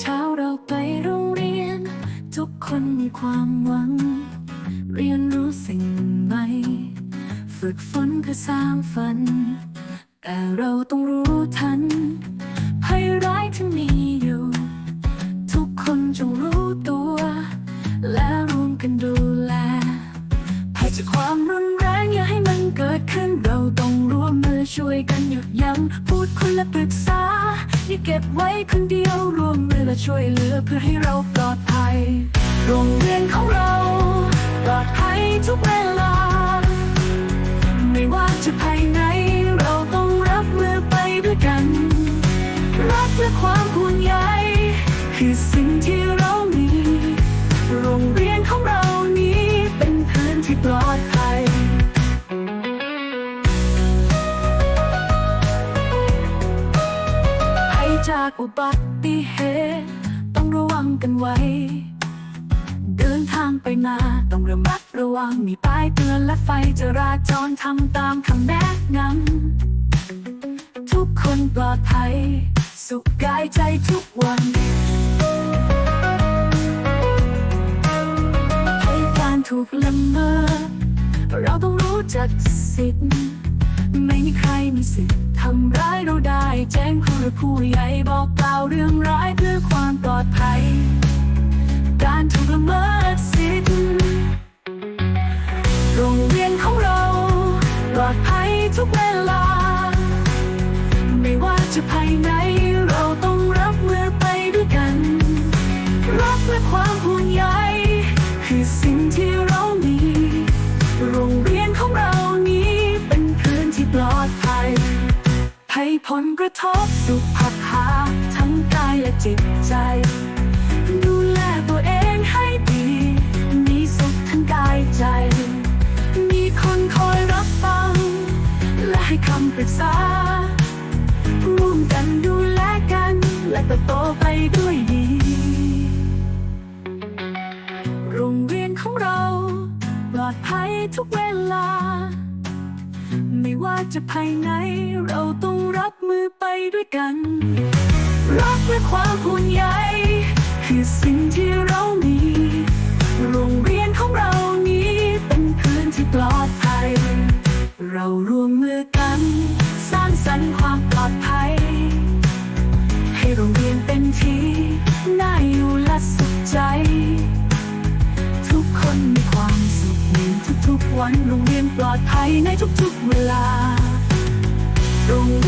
เช้าเราไปโรงเรียน ทุกคนมีความหวัง เรียนรู้สิ่งใหม่ ฝึกฝนคือสร้างฝัน แต่เราต้องรู้ทันภัยร้ายที่มีอยู่ ทุกคนจงรู้ตัว และร่วมกันดูแลภัยจากความรุนแรงอย่าให้มันเกิดขึ้นเราต้องร่วมมือช่วยกันหยุดยัง้งพูดคุยและปรึกษาอย่าเก็บไว้คนเดียวรวมมือ และช่วยเหลือเพื่อให้เราปลอดภัย โรงเรียนของเรา ปลอดภัยทุกเวลา ไม่ว่าจะภายในเราต้องรับมือไปด้วยกัน รักและความห่วงใยคือสิ่งที่เรา จากอุบัติเหตุ ต้องระวังกันไว้ เดินทางไปมาต้องระมัดระวังมีป้ายเตือนและไฟจราจรทำตามคำแนะนำทุกคนปลอดภัย สุขกายใจทุกวันให้การถูกละเมิดเราต้องรู้จักสิทธิ์ ไม่มีใครมีสิทธิ์ทำร้ายเราได้ แจ้งครูหรือผู้ใหญ่บอกกล่าวเรื่องร้ายเพื่อความปลอดภัย การถูกละเมิดสิทธิ์โรงเรียนของเราปลอดภัยทุกเวลา ไม่ว่าจะภายในเราต้องรับมือไปด้วยกัน รักและความห่วงใยคือสิ่งที่เรามี ภัยผลกระทบสุขภาพทั้งกายและจิตใจ ดูแลตัวเองให้ดี มีสุขทั้งกายใจ มีคนคอยรับฟัง และให้คำปรึกษา ร่วมกันดูแลกัน และเติบโตไปด้วยดีโรงเรียนของเรา ปลอดภัยทุกเวลา ไม่ว่าจะภายใน เราต้องรับมือไปด้วยกัน รักและความ วันโรงเรียนปลอดภัยในทุกๆเวลาโรงเรียน